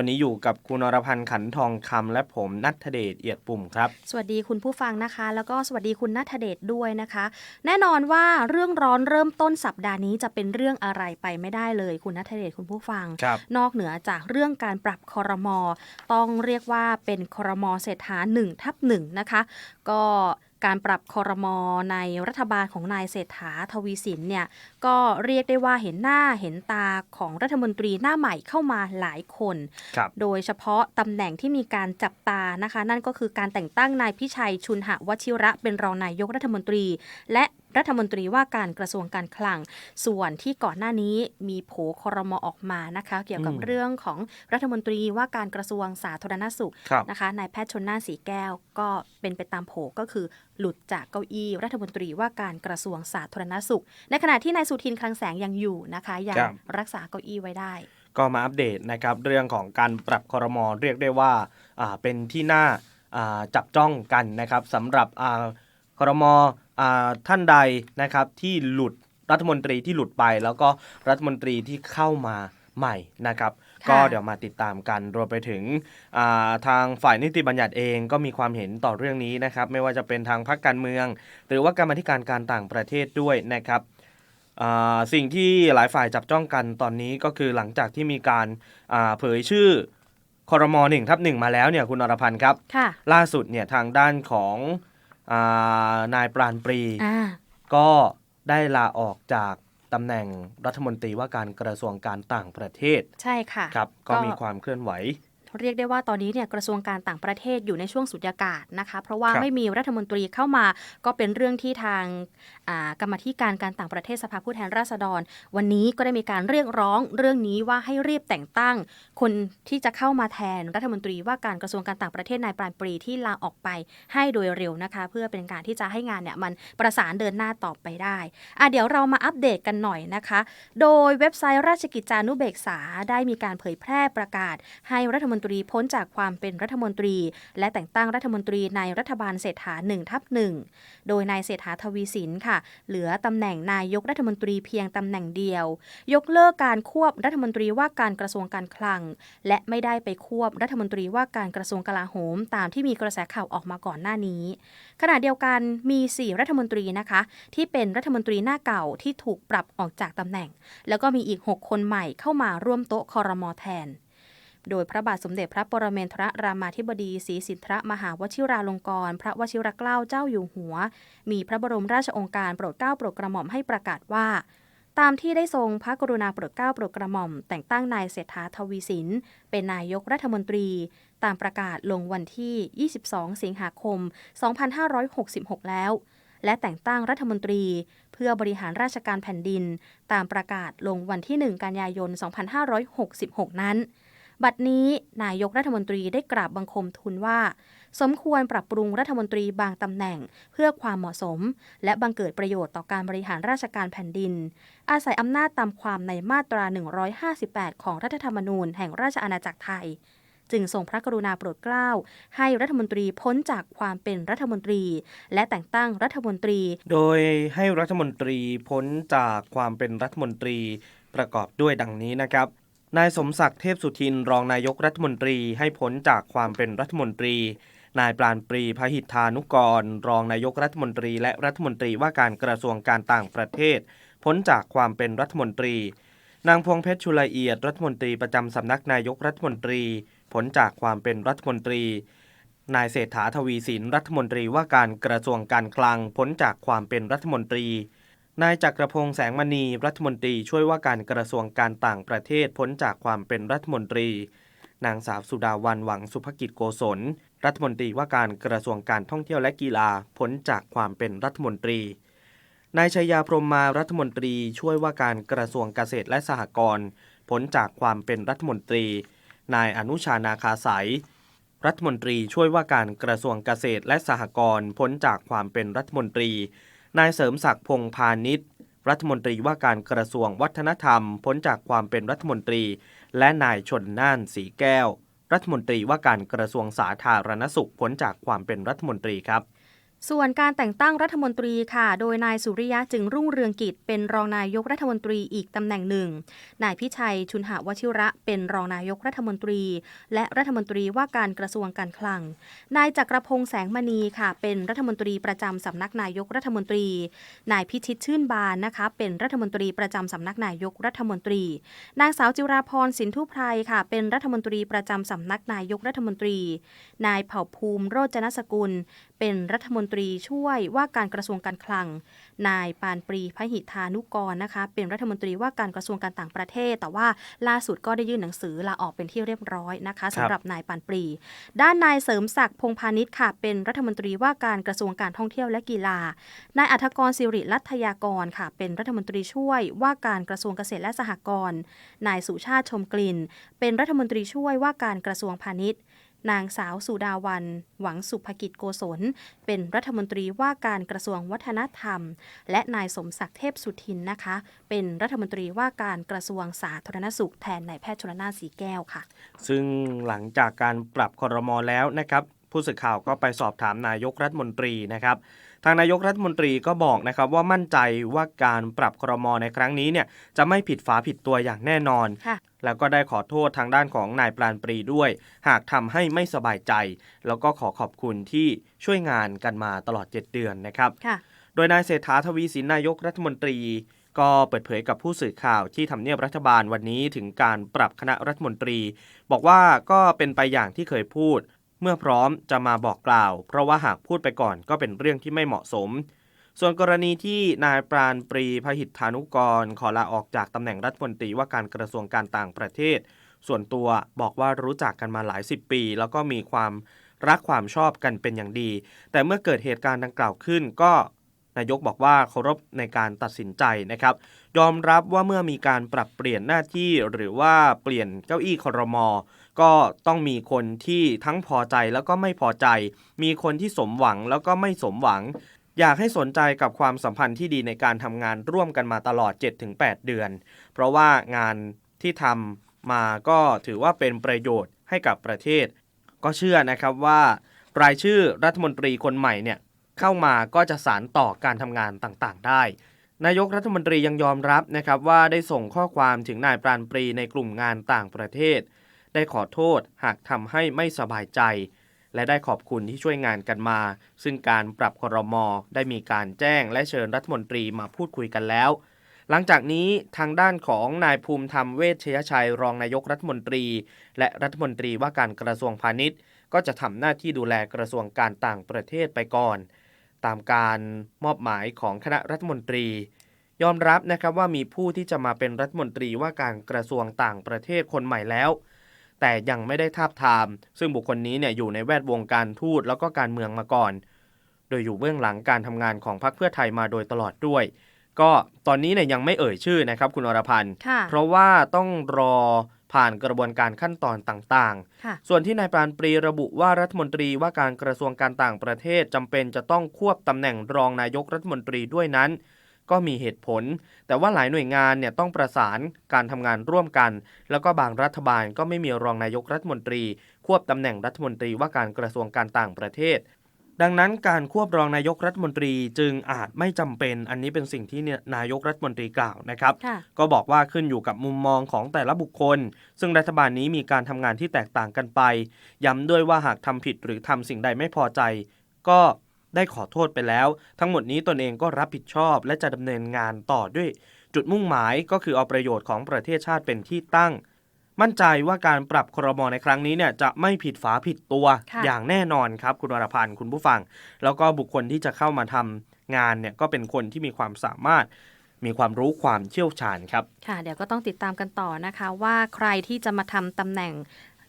วันนี้อยู่กับคุณอรพันธ์ขันทองคำและผมนัทเดชเอียดปุ่มครับ สวัสดีคุณผู้ฟังนะคะ แล้วก็สวัสดีคุณนัทเดชด้วยนะคะ แน่นอนว่าเรื่องร้อนเริ่มต้นสัปดาห์นี้จะเป็นเรื่องอะไรไปไม่ได้เลย คุณนัทเดชคุณผู้ฟังครับนอกเหนือจากเรื่องการปรับคอรมอต้องเรียกว่าเป็นคอรมอเศรษฐา1ทับหนึ่งนะคะ ก็ การปรับคอรมอในรัฐบาลของนายเศรษฐาทวีสินเนี่ยก็เรียกได้ว่าเห็นหน้าเห็นตาของรัฐมนตรีหน้าใหม่เข้ามาหลายคนครับโดยเฉพาะตำแหน่งที่มีการจับตานะคะ นั่นก็คือการแต่งตั้งนายพิชัยชุนหวชิระเป็นรองนายกรัฐมนตรี และรัฐมนตรีว่าการกระทรวงการคลัง ส่วนที่ก่อนหน้านี้มีโผคอรมอออกมานะคะ เกี่ยวกับอืมเรื่องของรัฐมนตรีว่าการกระทรวงสาธารณสุขครับนะคะนายแพทย์ชนน่านสีแก้วก็เป็นไปตามโผก็คือหลุดจากเก้าอี้รัฐมนตรีว่าการกระทรวงสาธารณสุข ในขณะที่นายสุทินคลังแสงยังอยู่นะคะยังครับรักษาเก้าอี้ไว้ได้ ก็มาอัปเดตนะครับเรื่องของการปรับคอรมอเรียกได้ว่าอ่าเป็นที่น่าอ่าจับจ้องกันนะครับสำหรับอ่า คอรมอ่าท่านใดนะครับที่หลุดรัฐมนตรีที่หลุดไป แล้วก็รัฐมนตรีที่เข้ามาใหม่นะครับค่ะก็เดี๋ยวมาติดตามกันรวมไปถึงอ่าทางฝ่ายนิติบัญญัติเองก็มีความเห็นต่อเรื่องนี้นะครับ ไม่ว่าจะเป็นทางพรรคการเมือง หรือว่ากรรมาธิการการต่างประเทศด้วยนะครับอ่าสิ่งที่หลายฝ่ายจับจ้องกันตอนนี้ก็คือหลังจากที่มีการอ่าเผยชื่อคอรมอหนึ่งทับหนึ่งมาแล้วเนี่ยคุณอรพันธ์ครับค่ะล่าสุดเนี่ยทางด้านของอา นายปราณปรีอ่าก็ได้ลาออกจากตำแหน่งรัฐมนตรีว่าการกระทรวงการต่างประเทศ ใช่ค่ะครับ ก็ก็มีความเคลื่อนไหว เรียกได้ว่าตอนนี้เนี่ยกระทรวงการต่างประเทศอยู่ในช่วงสุญญากาศนะคะ เพราะว่าครับไม่มีรัฐมนตรีเข้ามาก็เป็นเรื่องที่ทางอ่ากรรมาธิการการต่างประเทศสภาผู้แทนราษฎร วันนี้ก็ได้มีการเรียกร้องเรื่องนี้ว่าให้รีบแต่งตั้ง คนที่จะเข้ามาแทนรัฐมนตรีว่าการกระทรวงการต่างประเทศนายปราณปรีที่ลาออกไปให้โดยเร็วนะคะ เพื่อเป็นการที่จะให้งานเนี่ยมันประสานเดินหน้าต่อไปได้อะเดี๋ยวเรามาอัปเดตกันหน่อยนะคะ โดยเว็บไซต์ราชกิจจานุเบกษาได้มีการเผยแพร่ประกาศให้รัฐมนตรีพ้นจากความเป็นรัฐมนตรี และแต่งตั้งรัฐมนตรีในรัฐบาลเศรษฐา1ทับหนึ่งโดยนายเศรษฐาทวีสินค่ะ เหลือตำแหน่งนายกรัฐมนตรีเพียงตำแหน่งเดียว ยกเลิกการควบรัฐมนตรีว่าการกระทรวงการคลัง และไม่ได้ไปควบรัฐมนตรีว่าการกระทรวงกลาโหม ตามที่มีกระแสข่าวออกมาก่อนหน้านี้ ขณะเดียวกันมี 4 รัฐมนตรีนะคะ ที่เป็นรัฐมนตรีหน้าเก่าที่ถูกปรับออกจากตำแหน่ง แล้วก็มีอีก 6 คนใหม่เข้ามาร่วมโต๊ะคอรมอแทน โดยพระบาทสมเด็จพระปรเมนทรรามาธิบดีศรีสินทธะมหาวชิราลงกรณ์พระวชิรเกล้าเจ้าอยู่หัว มีพระบรมราชองค์การโปรดเกล้าโปรดกระหม่อมให้ประกาศว่า ตามที่ได้ทรงพระกรุณาโปรดเกล้าโปรดกระหม่อม แต่งตั้งนายเศรษฐาทวีสิน เป็นนายกรัฐมนตรี ตามประกาศลงวันที่ 22 สิงหาคม 2566 แล้วและแต่งตั้งรัฐมนตรี เพื่อบริหารราชการแผ่นดิน ตามประกาศลงวันที่ 1 กันยายน 2566 นั้น บัดนี้นายกรัฐมนตรีได้กราบบังคมทูลว่า สมควรปรับปรุงรัฐมนตรีบางตำแหน่งเพื่อความเหมาะสม และบังเกิดประโยชน์ต่อการบริหารราชการแผ่นดิน อาศัยอำนาจตามความในมาตรา 158 ของรัฐธรรมนูญแห่งราชอาณาจักรไทยจึงทรงพระกรุณาโปรดเกล้า ให้รัฐมนตรีพ้นจากความเป็นรัฐมนตรี และแต่งตั้งรัฐมนตรี โดยให้รัฐมนตรีพ้นจากความเป็นรัฐมนตรีประกอบด้วยดังนี้นะครับ นายสมศักดิ์เทพสุทินรองนายกรัฐมนตรีให้พ้นจากความเป็นรัฐมนตรี นายปราณปรีพหิทธานุกร รองนายกรัฐมนตรี และรัฐมนตรีว่าการกระทรวงการต่างประเทศ พ้นจากความเป็นรัฐมนตรี นางพวงเพชรชุลเอียดรัฐมนตรีประจำสำนักนายกรัฐมนตรี พ้นจากความเป็นรัฐมนตรี นายเศรษฐาทวีสินรัฐมนตรีว่าการกระทรวงการคลัง พ้นจากความเป็นรัฐมนตรี นายจักรพงษ์แสงมณีรัฐมนตรีช่วยว่าการกระทรวงการต่างประเทศพ้นจากความเป็นรัฐมนตรี นางสาวสุดาวันหวังสุภกิจโกศล รัฐมนตรีว่าการกระทรวงการท่องเที่ยวและกีฬาพ้นจากความเป็นรัฐมนตรี นายชัยยาพรมมารัฐมนตรีช่วยว่าการกระทรวงเกษตรและสหกรณ์พ้นจากความเป็นรัฐมนตรี นายอนุชานาคาสายรัฐมนตรีช่วยว่าการกระทรวงเกษตรและสหกรณ์พ้นจากความเป็นรัฐมนตรี นายเสริมศักดิ์พงพาณิชย์ รัฐมนตรีว่าการกระทรวงวัฒนธรรม พ้นจากความเป็นรัฐมนตรี และนายชนน่านสีแก้ว รัฐมนตรีว่าการกระทรวงสาธารณสุขพ้นจากความเป็นรัฐมนตรีครับ ส่วนการแต่งตั้งรัฐมนตรีค่ะ โดยนายสุริยะจึงรุ่งเรืองกิจ เป็นรองนายกรัฐมนตรีอีกตำแหน่งหนึ่ง นายพิชัยชุนหวชิระ เป็นรองนายกรัฐมนตรี และรัฐมนตรีว่าการกระทรวงการคลัง นายจักรพงษ์แสงมณีค่ะ เป็นรัฐมนตรีประจำสำนักนายกรัฐมนตรี นายพิชิตชื่นบานนะคะ เป็นรัฐมนตรีประจำสำนักนายกรัฐมนตรี นางสาวจิราพรสินทุไพรค่ะ เป็นรัฐมนตรีประจำสำนักนายกรัฐมนตรี นายเผ่าภูมิโรจนสกุลเป็นรัฐมนตรีช่วยว่าการกระทรวงการคลัง นายปานปรีพหิทานุกรนะคะ เป็นรัฐมนตรีว่าการกระทรวงการต่างประเทศ แต่ว่าล่าสุดก็ได้ยื่นหนังสือลาออกเป็นที่เรียบร้อยนะคะสำหรับนายปานปรี ด้านนายเสริมศักดิ์พงษ์พาณิชย์ค่ะ เป็นรัฐมนตรีว่าการกระทรวงการท่องเที่ยวและกีฬานายอัธกรสิริรัตยากรค่ะ เป็นรัฐมนตรีช่วยว่าการกระทรวงเกษตรและสหกรณ์นายสุชาติชมกลิ่น เป็นรัฐมนตรีช่วยว่าการกระทรวงพาณิชย์ นางสาวสุดาวัน หวังสุภกิจโกศล เป็นรัฐมนตรีว่าการกระทรวงวัฒนธรรม และนายสมศักดิ์เทพสุทินนะคะ เป็นรัฐมนตรีว่าการกระทรวงสาธารณสุขแทนนายแพทย์ชลนานสีแก้วค่ะ ซึ่งหลังจากการปรับครมแล้วนะครับ ผู้สื่อข่าวก็ไปสอบถามนายกรัฐมนตรีนะครับทางนายกรัฐมนตรีก็บอกนะครับว่ามั่นใจว่าการปรับครมในครั้งนี้เนี่ยจะไม่ผิดฝาผิดตัวอย่างแน่นอนค่ะ แล้วก็ได้ขอโทษทางด้านของนายปราณปรีด้วย หากทำให้ไม่สบายใจ แล้วก็ขอขอบคุณที่ช่วยงานกันมาตลอด 7 เดือนนะครับค่ะโดยนายเศรษฐาทวีสินนายกรัฐมนตรี ก็เปิดเผยกับผู้สื่อข่าวที่ทำเนียบรัฐบาลวันนี้ถึงการปรับคณะรัฐมนตรี บอกว่าก็เป็นไปอย่างที่เคยพูด เมื่อพร้อมจะมาบอกกล่าว เพราะว่าหากพูดไปก่อนก็เป็นเรื่องที่ไม่เหมาะสม ส่วนกรณีที่นายปราณปรีพหิทธานุกร ขอลาออกจากตำแหน่งรัฐมนตรีว่าการกระทรวงการต่างประเทศ ส่วนตัวบอกว่ารู้จักกันมาหลายสิบปี แล้วก็มีความรักความชอบกันเป็นอย่างดี แต่เมื่อเกิดเหตุการณ์ดังกล่าวขึ้นก็นายกบอกว่าเคารพในการตัดสินใจนะครับ ยอมรับว่าเมื่อมีการปรับเปลี่ยนหน้าที่หรือว่าเปลี่ยนเก้าอี้ครมก็ต้องมีคนที่ทั้งพอใจแล้วก็ไม่พอใจ มีคนที่สมหวังแล้วก็ไม่สมหวัง อยากให้สนใจกับความสัมพันธ์ที่ดีในการทำงานร่วมกันมาตลอด 7-8 เดือน เพราะว่างานที่ทำมาก็ถือว่าเป็นประโยชน์ให้กับประเทศ ก็เชื่อนะครับว่า รายชื่อรัฐมนตรีคนใหม่เนี่ยเข้ามาก็จะสารต่อการทำงานต่างๆ ได้ นายกรัฐมนตรียังยอมรับนะครับว่าได้ส่งข้อความถึงนายปราณปรีในกลุ่มงานต่างประเทศ ได้ขอโทษหากทำให้ไม่สบายใจ และได้ขอบคุณที่ช่วยงานกันมา ซึ่งการปรับครมได้มีการแจ้งและเชิญรัฐมนตรีมาพูดคุยกันแล้ว หลังจากนี้ทางด้านของนายภูมิธรรมเวชชยชัยรองนายกรัฐมนตรี และรัฐมนตรีว่าการกระทรวงพาณิชย์ ก็จะทำหน้าที่ดูแลกระทรวงการต่างประเทศไปก่อน ตามการมอบหมายของคณะรัฐมนตรียอมรับนะครับว่ามีผู้ที่จะมาเป็นรัฐมนตรีว่าการกระทรวงต่างประเทศคนใหม่แล้ว แต่ยังไม่ได้ทาบทาม ซึ่งบุคคลนี้เนี่ยอยู่ในแวดวงการทูตแล้วก็การเมืองมาก่อน โดยอยู่เบื้องหลังการทำงานของพรรคเพื่อไทยมาโดยตลอดด้วย ก็ตอนนี้เนี่ยยังไม่เอ่ยชื่อนะครับคุณอรพันธ์ค่ะเพราะว่าต้องรอผ่านกระบวนการขั้นตอนต่างๆค่ะส่วนที่นายปราณปรีระบุว่ารัฐมนตรีว่าการกระทรวงการต่างประเทศจำเป็นจะต้องควบตำแหน่งรองนายกรัฐมนตรีด้วยนั้น ก็มีเหตุผล แต่ว่าหลายหน่วยงานเนี่ยต้องประสานการทำงานร่วมกัน แล้วก็บางรัฐบาลก็ไม่มีรองนายกรัฐมนตรี ควบตำแหน่งรัฐมนตรีว่าการกระทรวงการต่างประเทศ ดังนั้นการควบรองนายกรัฐมนตรีจึงอาจไม่จำเป็น อันนี้เป็นสิ่งที่เนี่ยนายกรัฐมนตรีกล่าวนะครับค่ะก็บอกว่าขึ้นอยู่กับมุมมองของแต่ละบุคคล ซึ่งรัฐบาลนี้มีการทำงานที่แตกต่างกันไป ย้ำด้วยว่าหากทำผิดหรือทำสิ่งใดไม่พอใจ ก็ ได้ขอโทษไปแล้ว ทั้งหมดนี้ตนเองก็รับผิดชอบและจะดำเนินงานต่อด้วย จุดมุ่งหมายก็คือเอาประโยชน์ของประเทศชาติเป็นที่ตั้ง มั่นใจว่าการปรับครมในครั้งนี้เนี่ยจะไม่ผิดฝาผิดตัวค่ะอย่างแน่นอนครับคุณวรพันธ์คุณผู้ฟัง แล้วก็บุคคลที่จะเข้ามาทำงานเนี่ยก็เป็นคนที่มีความสามารถมีความรู้ความเชี่ยวชาญครับ ค่ะ เดี๋ยวก็ต้องติดตามกันต่อนะคะ ว่าใครที่จะมาทำตำแหน่ง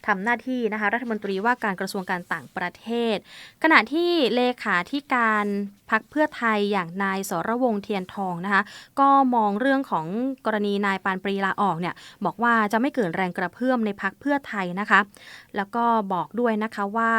ทำหน้าที่นะคะรัฐมนตรีว่าการกระทรวงการต่างประเทศ ขณะที่เลขาธิการพักเพื่อไทยอย่างนายสรวงเทียนทองนะคะก็มองเรื่องของกรณีนายปานปรีลาออกเนี่ยบอกว่าจะไม่เกิดแรงกระเพื่อมในพักเพื่อไทยนะคะ แล้วก็บอกด้วยนะคะว่า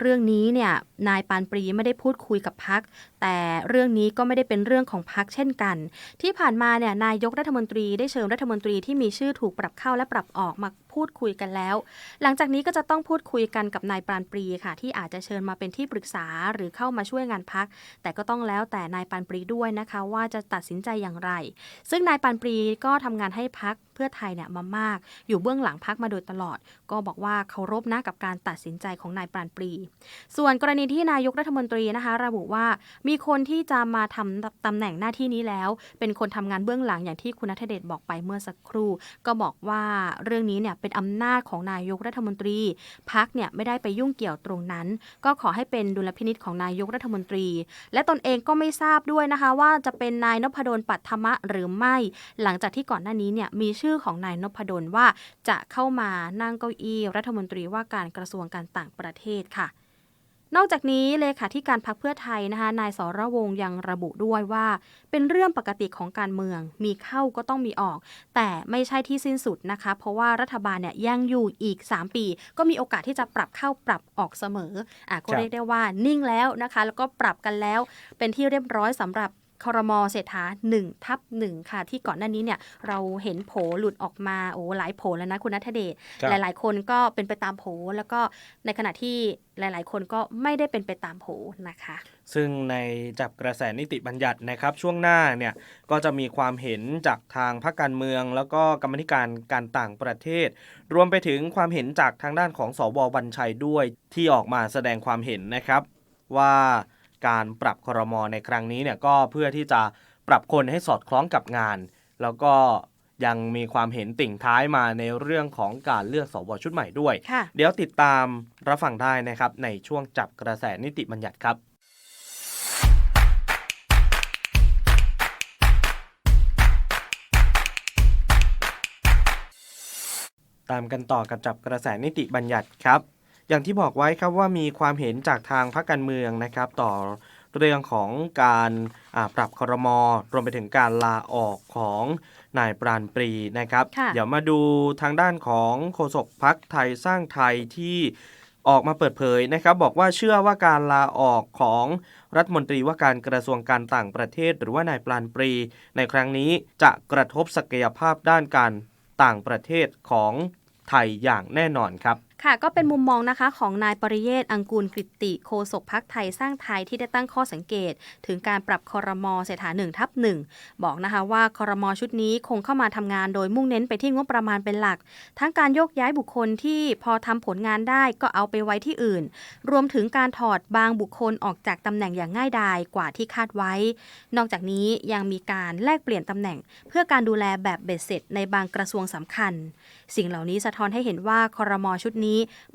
เรื่องนี้เนี่ยนายปานปรีไม่ได้พูดคุยกับพักแต่เรื่องนี้ก็ไม่ได้เป็นเรื่องของพักเช่นกัน ที่ผ่านมาเนี่ยนายกรัฐมนตรีได้เชิญรัฐมนตรีที่มีชื่อถูกปรับเข้าและปรับออกมาพูดคุยกันแล้ว หลังจากนี้ก็จะต้องพูดคุยกันกับนายปานปรีค่ะ ที่อาจจะเชิญมาเป็นที่ปรึกษาหรือเข้ามาช่วยงานพัก แต่ก็ต้องแล้วแต่นายปานปรีด้วยนะคะ ว่าจะตัดสินใจอย่างไร ซึ่งนายปานปรีก็ทำงานให้พักเพื่อไทยเนี่ยมามาก อยู่เบื้องหลังพักมาโดยตลอด ก็บอกว่าเคารพนะกับการตัดสินใจของนายปานปรี ส่วนกรณีที่นายกรัฐมนตรีนะคะ ระบุว่ามีคนที่จะมาทำตำแหน่งหน้าที่นี้แล้ว เป็นคนทำงานเบื้องหลังอย่างที่คุณนัทเดชบอกไปเมื่อสักครู่ ก็บอกว่าเรื่องนี้เนี่ยเป็นอำนาจของนายกรัฐมนตรีพักเนี่ยไม่ได้ไปยุ่งเกี่ยวตรงนั้น ก็ขอให้เป็นดุลพินิษของนายกรัฐมนตรี และตนเองก็ไม่ทราบด้วยนะคะ ว่าจะเป็นนายนพดลปัทมะหรือไม่ หลังจากที่ก่อนหน้านี้เนี่ยมีชื่อของนายนพดลว่าจะเข้ามานั่งเก้าอี้รัฐมนตรีว่าการกระทรวงการต่างประเทศค่ะ นอกจากนี้เลขาธิการพรรคเพื่อไทยนะคะนายสรวงยังระบุด้วยว่า เป็นเรื่องปกติของการเมือง มีเข้าก็ต้องมีออก แต่ไม่ใช่ที่สิ้นสุดนะคะ เพราะว่ารัฐบาลเนี่ยยังอยู่อีก 3 ปี ก็มีโอกาสที่จะปรับเข้าปรับออกเสมออะก็เรียกได้ว่านิ่งแล้วนะคะ แล้วก็ปรับกันแล้วเป็นที่เรียบร้อยสำหรับ คอรมอเศรษฐา1ทับ1ค่ะ ที่ก่อนหน้านี้เนี่ยเราเห็นโผหลุดออกมาโอ้หลายโผแล้วนะคุณนัทเดชครับหลาย ๆ คนก็เป็นไปตามโผแล้วก็ในขณะที่หลาย ๆ คนก็ไม่ได้เป็นไปตามโผนะคะ ซึ่งในจับกระแสนิติบัญญัตินะครับ ช่วงหน้าเนี่ยก็จะมีความเห็นจากทางพรรคการเมือง แล้วก็กรรมาธิการการต่างประเทศ รวมไปถึงความเห็นจากทางด้านของสวบัญชัยด้วยที่ออกมาแสดงความเห็นนะครับว่า การปรับครมในครั้งนี้เนี่ยก็เพื่อที่จะปรับคนให้สอดคล้องกับงาน แล้วก็ยังมีความเห็นติ่งท้ายมาในเรื่องของการเลือกสวชุดใหม่ด้วยค่ะเดี๋ยวติดตามรับฟังได้นะครับ ในช่วงจับกระแสนิติบัญญัติครับตามกันต่อกับจับกระแสนิติบัญญัติครับ อย่างที่บอกไว้ครับว่ามีความเห็นจากทางพรรคการเมืองนะครับต่อเรื่องของการอ่าปรับครมรวมไปถึงการลาออกของนายปราณปรีนะครับค่ะเดี๋ยวมาดูทางด้านของโฆษกพักไทยสร้างไทยที่ออกมาเปิดเผยนะครับ บอกว่าเชื่อว่าการลาออกของรัฐมนตรีว่าการกระทรวงการต่างประเทศ หรือว่านายปราณปรี ในครั้งนี้จะกระทบศักยภาพด้านการต่างประเทศของไทยอย่างแน่นอนครับ ค่ะก็เป็นมุมมองนะคะของนายปริเยศอังกูลกฤติโคศกพักไทยสร้างไทยที่ได้ตั้งข้อสังเกต ถึงการปรับคอรมอเศรษฐาหนึ่งทับหนึ่งบอกนะคะว่าคอรมอชุดนี้คงเข้ามาทำงานโดยมุ่งเน้นไปที่งบประมาณเป็นหลัก ทั้งการโยกย้ายบุคคลที่พอทำผลงานได้ก็เอาไปไว้ที่อื่น รวมถึงการถอดบางบุคคลออกจากตำแหน่งอย่างง่ายดายกว่าที่คาดไว้ นอกจากนี้ยังมีการแลกเปลี่ยนตำแหน่ง เพื่อการดูแลแบบเบ็ดเสร็จในบางกระทรวงสำคัญ สิ่งเหล่านี้สะท้อนให้เห็นว่าคอรมอชุดนี้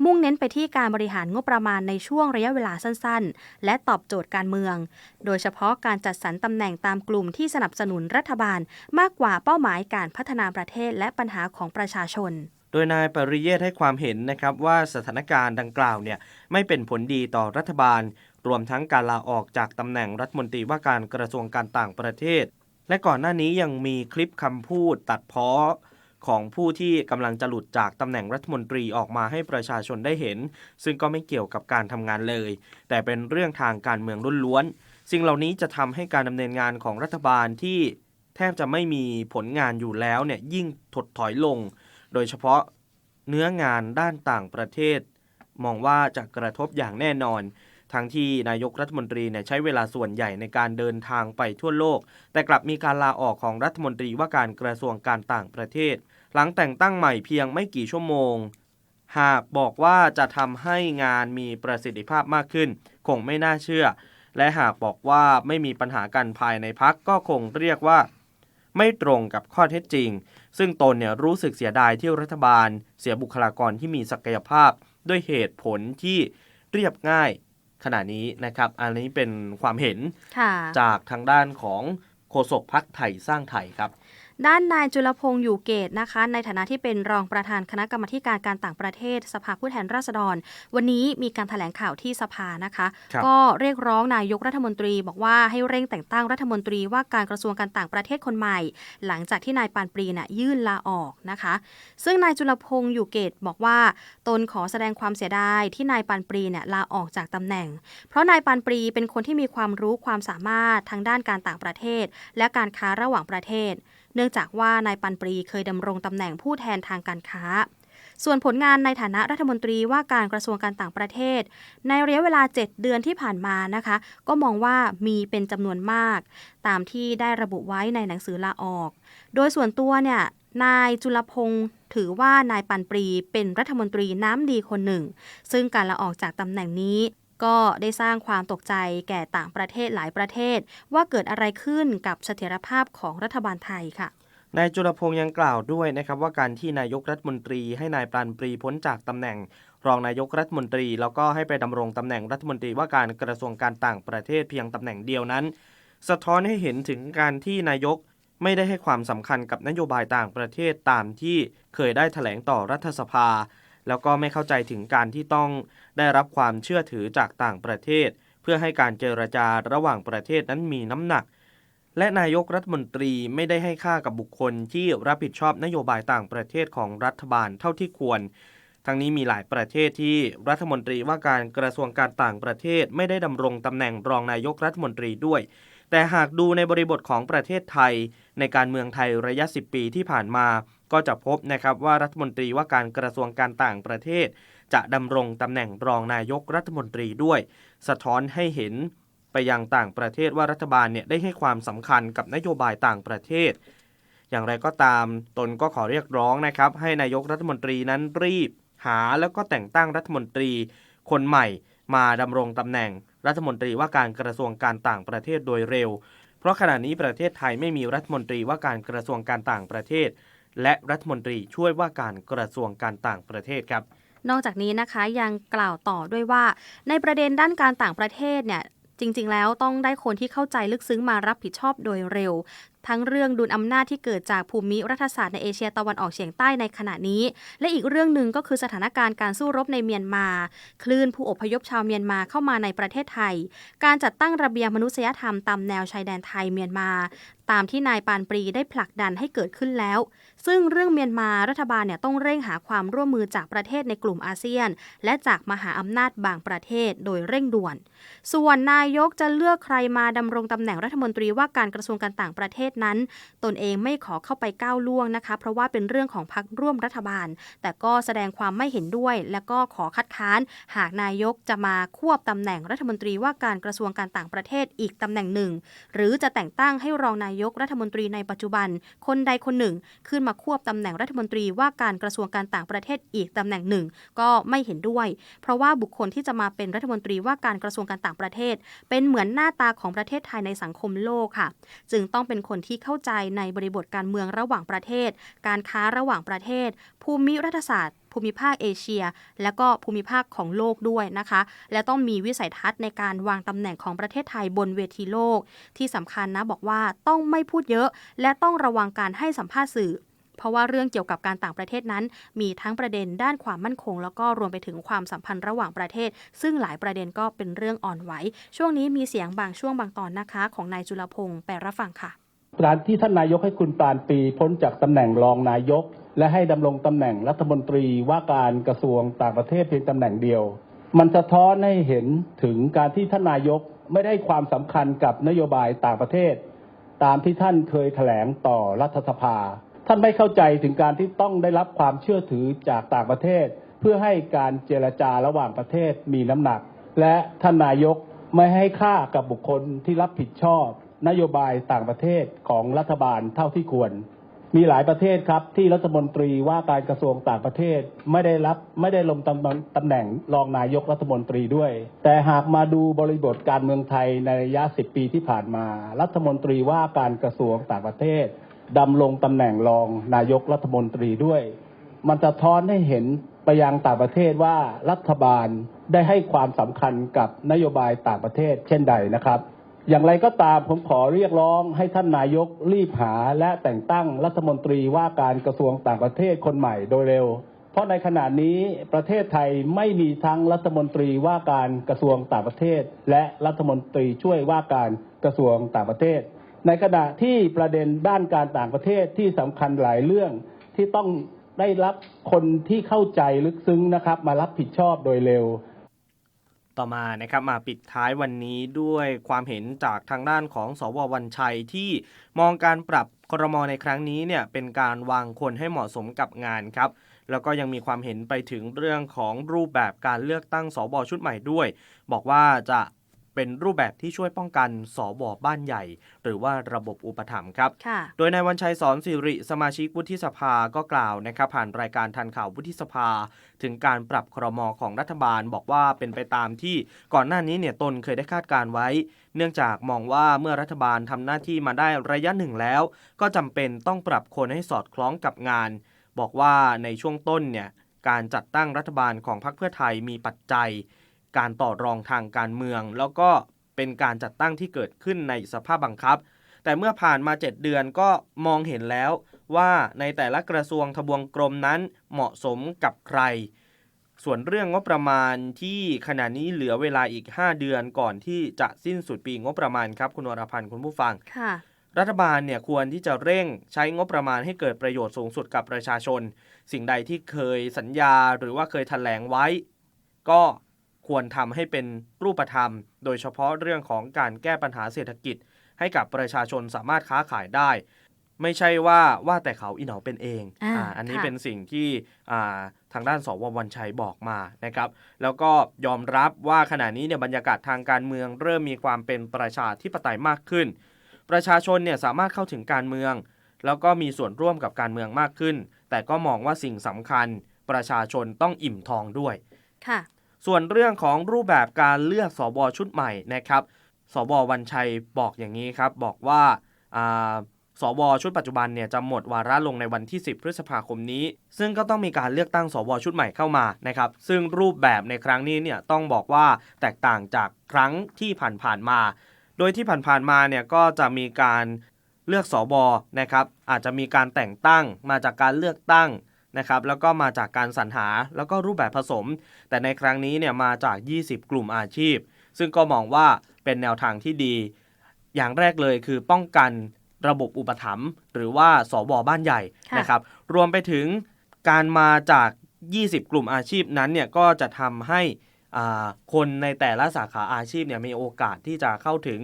มุ่งเน้นไปที่การบริหารงบประมาณในช่วงระยะเวลาสั้นๆ และตอบโจทย์การเมือง โดยเฉพาะการจัดสรรตำแหน่งตามกลุ่มที่สนับสนุนรัฐบาล มากกว่าเป้าหมายการพัฒนาประเทศและปัญหาของประชาชนโดยนายปริเยศให้ความเห็นนะครับว่าสถานการณ์ดังกล่าวเนี่ยไม่เป็นผลดีต่อรัฐบาล รวมทั้งการลาออกจากตำแหน่งรัฐมนตรีว่าการกระทรวงการต่างประเทศ และก่อนหน้านี้ยังมีคลิปคำพูดตัดเพ้อ ของผู้ที่กำลังจะหลุดจากตำแหน่งรัฐมนตรีออกมาให้ประชาชนได้เห็น ซึ่งก็ไม่เกี่ยวกับการทำงานเลย แต่เป็นเรื่องทางการเมืองล้วนๆสิ่งเหล่านี้จะทำให้การดำเนินงานของรัฐบาลที่แทบจะไม่มีผลงานอยู่แล้วเนี่ยยิ่งถดถอยลง โดยเฉพาะเนื้องานด้านต่างประเทศ มองว่าจะกระทบอย่างแน่นอน ทั้งที่นายกรัฐมนตรีเนี่ยใช้เวลาส่วนใหญ่ในการเดินทางไปทั่วโลก แต่กลับมีการลาออกของรัฐมนตรีว่าการกระทรวงการต่างประเทศ หลังแต่งตั้งใหม่เพียงไม่กี่ชั่วโมง หากบอกว่าจะทำให้งานมีประสิทธิภาพมากขึ้น คงไม่น่าเชื่อ และหากบอกว่าไม่มีปัญหากันภายในพักก็คงเรียกว่า ไม่ตรงกับข้อเท็จจริง ซึ่งตนเนี่ยรู้สึกเสียดายที่รัฐบาล เสียบุคลากรที่มีศักยภาพ ด้วยเหตุผลที่เรียบง่ายขณะนี้นะครับ อันนี้เป็นความเห็นค่ะจากทางด้านของโฆษกพักไทยสร้างไทยครับ ด้านนายจุลพงษ์อยู่เกตนะคะ ในฐานะที่เป็นรองประธานคณะกรรมาธิการการต่างประเทศ สภาผู้แทนราษฎร วันนี้มีการแถลงข่าวที่สภานะคะครับก็เรียกร้องนายกรัฐมนตรี บอกว่าให้เร่งแต่งตั้งรัฐมนตรีว่าการกระทรวงการต่างประเทศคนใหม่ หลังจากที่นายปานปรีน่ะยื่นลาออกนะคะ ซึ่งนายจุลพงษ์อยู่เกตบอกว่า ตนขอแสดงความเสียดายที่นายปานปรีเนี่ยลาออกจากตำแหน่ง เพราะนายปานปรีเป็นคนที่มีความรู้ความสามารถทางด้านการต่างประเทศ และการค้าระหว่างประเทศ เนื่องจากว่านายปันปรีเคยดำรงตำแหน่งผู้แทนทางการค้า ส่วนผลงานในฐานะรัฐมนตรีว่าการกระทรวงการต่างประเทศ ในระยะเวลา 7 เดือนที่ผ่านมานะคะ ก็มองว่ามีเป็นจำนวนมาก ตามที่ได้ระบุไว้ในหนังสือลาออก โดยส่วนตัวเนี่ยนายจุลพงศ์ถือว่านายปันปรีเป็นรัฐมนตรีน้ำดีคนหนึ่ง ซึ่งการลาออกจากตำแหน่งนี้ ก็ได้สร้างความตกใจแก่ต่างประเทศหลายประเทศ ว่าเกิดอะไรขึ้นกับเสถียรภาพของรัฐบาลไทยค่ะนายจุลพงษ์ยังกล่าวด้วยนะครับว่าการที่นายกรัฐมนตรีให้นายปราณปรีพ้นจากตำแหน่ง รองนายกรัฐมนตรี แล้วก็ให้ไปดำรงตำแหน่งรัฐมนตรีว่าการกระทรวงการต่างประเทศเพียงตำแหน่งเดียวนั้น สะท้อนให้เห็นถึงการที่นายกไม่ได้ให้ความสำคัญกับนโยบายต่างประเทศตามที่เคยได้แถลงต่อรัฐสภา แล้วก็ไม่เข้าใจถึงการที่ต้องได้รับความเชื่อถือจากต่างประเทศ เพื่อให้การเจรจาระหว่างประเทศนั้นมีน้ำหนัก และนายกรัฐมนตรีไม่ได้ให้ค่ากับบุคคลที่รับผิดชอบนโยบายต่างประเทศของรัฐบาลเท่าที่ควร ทั้งนี้มีหลายประเทศที่รัฐมนตรีว่าการกระทรวงการต่างประเทศไม่ได้ดำรงตำแหน่งรองนายกรัฐมนตรีด้วยแต่หากดูในบริบทของประเทศไทย ในการเมืองไทยระยะ 10 ปีที่ผ่านมา ก็จะพบนะครับว่ารัฐมนตรีว่าการกระทรวงการต่างประเทศ จะดำรงตำแหน่งรองนายกรัฐมนตรีด้วย สะท้อนให้เห็นไปยังต่างประเทศว่ารัฐบาลเนี่ยได้ให้ความสำคัญกับนโยบายต่างประเทศ อย่างไรก็ตามตนก็ขอเรียกร้องนะครับ ให้นายกรัฐมนตรีนั้นรีบ หาแล้วก็แต่งตั้งรัฐมนตรี คนใหม่มาดำรงตำแหน่ง รัฐมนตรีว่าการกระทรวงการต่างประเทศโดยเร็ว เพราะขณะนี้ประเทศไทยไม่มีรัฐมนตรีว่าการกระทรวงการต่างประเทศ และรัฐมนตรีช่วยว่าการกระทรวงการต่างประเทศครับ นอกจากนี้นะคะยังกล่าวต่อด้วยว่า ในประเด็นด้านการต่างประเทศเนี่ยจริง ๆ แล้วต้องได้คนที่เข้าใจลึกซึ้งมารับผิดชอบโดยเร็ว ทั้งเรื่องดุลอำนาจที่เกิดจากภูมิรัฐศาสตร์ในเอเชียตะวันออกเฉียงใต้ในขณะนี้ และอีกเรื่องหนึ่งก็คือสถานการณ์การสู้รบในเมียนมา คลื่นผู้อพยพชาวเมียนมาเข้ามาในประเทศไทย การจัดตั้งระเบียงมนุษยธรรมตามแนวชายแดนไทยเมียนมา ตามที่นายปานปรีได้ผลักดันให้เกิดขึ้นแล้ว ซึ่งเรื่องเมียนมารัฐบาลเนี่ยต้องเร่งหาความร่วมมือจากประเทศในกลุ่มอาเซียน และจากมหาอำนาจบางประเทศโดยเร่งด่วน ส่วนนายกจะเลือกใครมาดำรงตำแหน่งรัฐมนตรีว่าการกระทรวงการต่างประเทศนั้น ตนเองไม่ขอเข้าไปก้าวล่วงนะคะ เพราะว่าเป็นเรื่องของพรรคร่วมรัฐบาล แต่ก็แสดงความไม่เห็นด้วย และก็ขอคัดค้าน หากนายกจะมาควบตำแหน่งรัฐมนตรีว่าการกระทรวงการต่างประเทศอีกตำแหน่งหนึ่ง หรือจะแต่งตั้งให้รองนายกรัฐมนตรีในปัจจุบัน คนใดคนหนึ่ง ขึ้นมาควบตำแหน่งรัฐมนตรีว่าการกระทรวงการต่างประเทศอีกตำแหน่งหนึ่ง ก็ไม่เห็นด้วย เพราะว่าบุคคลที่จะมาเป็นรัฐมนตรีว่าการกระทรวงการต่างประเทศ เป็นเหมือนหน้าตาของประเทศไทยในสังคมโลกค่ะ จึงต้องเป็นคนที่เข้าใจในบริบทการเมืองระหว่างประเทศ การค้าระหว่างประเทศ ภูมิรัฐศาสตร์ ภูมิภาคเอเชีย และก็ภูมิภาคของโลกด้วยนะคะ และต้องมีวิสัยทัศน์ในการวางตำแหน่งของประเทศไทยบนเวทีโลก ที่สำคัญนะบอกว่าต้องไม่พูดเยอะ และต้องระวังการให้สัมภาษณ์สื่อเพราะว่าเรื่องเกี่ยวกับการต่างประเทศนั้น มีทั้งประเด็นด้านความมั่นคง แล้วก็รวมไปถึงความสัมพันธ์ระหว่างประเทศ ซึ่งหลายประเด็นก็เป็นเรื่องอ่อนไหว ช่วงนี้มีเสียงบางช่วงบางตอนนะคะ ของนายจุลพงศ์ไปรับฟังค่ะ การที่ท่านนายกให้คุณปาณปรีพ้นจากตำแหน่งรองนายก และให้ดำรงตำแหน่งรัฐมนตรีว่าการกระทรวงต่างประเทศเพียงตำแหน่งเดียว มันสะท้อนให้เห็นถึงการที่ท่านนายกไม่ได้ความสำคัญกับนโยบายต่างประเทศ ตามที่ท่านเคยแถลงต่อรัฐสภา ท่านไม่เข้าใจถึงการที่ต้องได้รับความเชื่อถือจากต่างประเทศ เพื่อให้การเจรจาระหว่างประเทศมีน้ำหนัก และท่านนายกไม่ให้ค่ากับบุคคลที่รับผิดชอบ นโยบายต่างประเทศของรัฐบาลเท่าที่ควร มีหลายประเทศครับที่รัฐมนตรีว่าการกระทรวงต่างประเทศไม่ได้รับไม่ได้ลงตำแหน่งตำแหน่งรองนายกรัฐมนตรีด้วย แต่หากมาดูบริบทการเมืองไทยในระยะ 10 ปีที่ผ่านมา รัฐมนตรีว่าการกระทรวงต่างประเทศดำรงตำแหน่งรองนายกรัฐมนตรีด้วย มันจะท้อนให้เห็นไปยังต่างประเทศว่ารัฐบาลได้ให้ความสำคัญกับนโยบายต่างประเทศเช่นใดนะครับ อย่างไรก็ตามผมขอเรียกร้องให้ท่านนายกรีบหาและแต่งตั้งรัฐมนตรีว่าการกระทรวงต่างประเทศคนใหม่โดยเร็ว เพราะในขณะนี้ประเทศไทยไม่มีทั้งรัฐมนตรีว่าการกระทรวงต่างประเทศ และรัฐมนตรีช่วยว่าการกระทรวงต่างประเทศ ในขณะที่ประเด็นด้านการต่างประเทศที่สำคัญหลายเรื่องที่ต้องได้รับคนที่เข้าใจลึกซึ้งนะครับ มารับผิดชอบโดยเร็ว ต่อมานะครับมาปิดท้ายวันนี้ด้วยความเห็นจากทางด้านของสววันชัยที่มองการปรับครมในครั้งนี้เนี่ยเป็นการวางคนให้เหมาะสมกับงานครับแล้วก็ยังมีความเห็นไปถึงเรื่องของรูปแบบการเลือกตั้งสวชุดใหม่ด้วย บอกว่าจะ เป็นรูปแบบที่ช่วยป้องกันสวบ้านใหญ่ หรือว่าระบบอุปถัมภ์ครับค่ะโดยนายวันชัยสอนสิริสมาชิกวุฒิสภาก็กล่าวนะครับผ่านรายการทันข่าววุฒิสภา ถึงการปรับครมของรัฐบาลบอกว่าเป็นไปตามที่ก่อนหน้านี้เนี่ยตนเคยได้คาดการไว้ เนื่องจากมองว่าเมื่อรัฐบาลทำหน้าที่มาได้ระยะหนึ่งแล้ว ก็จำเป็นต้องปรับคนให้สอดคล้องกับงาน บอกว่าในช่วงต้นเนี่ยการจัดตั้งรัฐบาลของพรรคเพื่อไทยมีปัจจัย การต่อรองทางการเมือง แล้วก็เป็นการจัดตั้งที่เกิดขึ้นในสภาพบังคับ แต่เมื่อผ่านมา 7 เดือนก็มองเห็นแล้วว่าในแต่ละกระทรวงทบวงกรมนั้นเหมาะสมกับใคร ส่วนเรื่องงบประมาณที่ขณะนี้เหลือเวลาอีก 5 เดือนก่อนที่จะสิ้นสุดปีงบประมาณครับคุณวรพันธ์คุณผู้ฟังค่ะรัฐบาลเนี่ยควรที่จะเร่งใช้งบประมาณให้เกิดประโยชน์สูงสุดกับประชาชน สิ่งใดที่เคยสัญญาหรือว่าเคยแถลงไว้ ก็ ควรทำให้เป็นรูปธรรม โดยเฉพาะเรื่องของการแก้ปัญหาเศรษฐกิจ ให้กับประชาชนสามารถค้าขายได้ ไม่ใช่ว่าว่าแต่เขาอีเหนาเป็นเองอ่าอ่าอันนี้ค่ะเป็นสิ่งที่อ่าทางด้านสววันชัยบอกมานะครับ แล้วก็ยอมรับว่าขณะนี้เนี่ยบรรยากาศทางการเมือง เริ่มมีความเป็นประชาธิปไตยมากขึ้น ประชาชนเนี่ยสามารถเข้าถึงการเมือง แล้วก็มีส่วนร่วมกับการเมืองมากขึ้น แต่ก็มองว่าสิ่งสำคัญ ประชาชนต้องอิ่มท้องด้วยค่ะ ส่วนเรื่องของรูปแบบการเลือกสวชุดใหม่นะครับสววันชัยบอกอย่างนี้ครับ บอกว่าอ่าสวชุดปัจจุบันเนี่ยจะหมดวาระลงในวันที่ 10 พฤษภาคมนี้ ซึ่งก็ต้องมีการเลือกตั้งสวชุดใหม่เข้ามานะครับ ซึ่งรูปแบบในครั้งนี้เนี่ยต้องบอกว่าแตกต่างจากครั้งที่ผ่านๆมา โดยที่ผ่านๆมาเนี่ยก็จะมีการเลือกสวนะครับ อาจจะมีการแต่งตั้งมาจากการเลือกตั้ง นะครับแล้วก็มาจากการสรรหาแล้วก็รูปแบบผสม แต่ในครั้งนี้เนี่ยมาจาก 20 กลุ่มอาชีพ ซึ่งก็มองว่าเป็นแนวทางที่ดี อย่างแรกเลยคือป้องกันระบบอุปถัมภ์หรือว่าสวบ้านใหญ่ค่ะนะครับรวมไปถึงการมาจาก 20 กลุ่มอาชีพนั้นเนี่ยก็จะทำให้อ่าคนในแต่ละสาขาอาชีพเนี่ยมีโอกาสที่จะเข้าถึง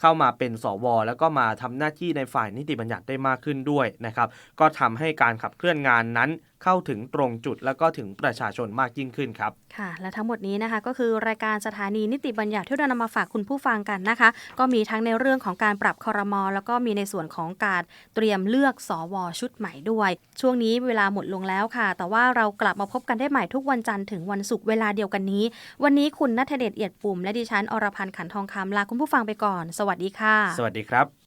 เข้ามาเป็นสว แล้วก็มาทำหน้าที่ในฝ่ายนิติบัญญัติได้มากขึ้นด้วยนะครับ ก็ทำให้การขับเคลื่อนงานนั้น เข้าถึงตรงจุดแล้วก็ถึงประชาชนมากยิ่งขึ้นครับ ค่ะ และทั้งหมดนี้นะคะ ก็คือรายการสถานีนิติบัญญัติที่เรานำมาฝากคุณผู้ฟังกันนะคะ ก็มีทั้งในเรื่องของการปรับคอรมอแล้วก็มีในส่วนของการเตรียมเลือกสวชุดใหม่ด้วย ช่วงนี้เวลาหมดลงแล้วค่ะ แต่ว่าเรากลับมาพบกันได้ใหม่ทุกวันจันทร์ถึงวันศุกร์เวลาเดียวกันนี้ วันนี้คุณนัทเดชเอียดปุ่ม และดิฉันอรพันธ์ขันทองคำลาคุณผู้ฟังไปก่อน สวัสดีค่ะ สวัสดีครับ